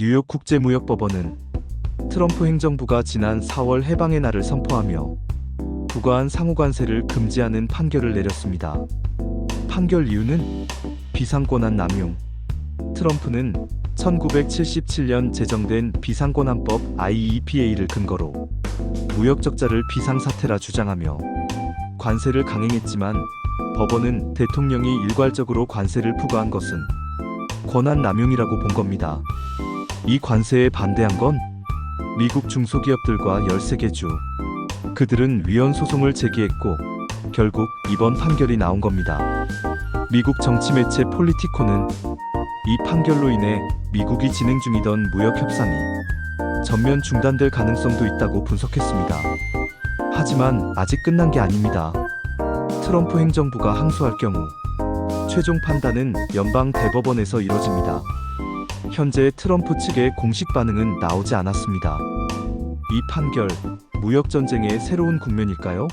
뉴욕 국제무역법원은 트럼프 행정부가 지난 4월 해방의 날을 선포하며 부과한 상호관세를 금지하는 판결을 내렸습니다. 판결 이유는 비상권한 남용. 트럼프는 1977년 제정된 비상권한법 IEPA를 근거로 무역 적자를 비상사태라 주장하며 관세를 강행했지만 법원은 대통령이 일괄적으로 관세를 부과한 것은 권한 남용이라고 본 겁니다. 이 관세에 반대한 건 미국 중소기업들과 13개 주. 그들은 위헌 소송을 제기했고 결국 이번 판결이 나온 겁니다. 미국 정치 매체 폴리티코는 이 판결로 인해 미국이 진행 중이던 무역 협상이 전면 중단될 가능성도 있다고 분석했습니다. 하지만 아직 끝난 게 아닙니다. 트럼프 행정부가 항소할 경우 최종 판단은 연방 대법원에서 이뤄집니다. 현재 트럼프 측의 공식 반응은 나오지 않았습니다. 이 판결, 무역 전쟁의 새로운 국면일까요?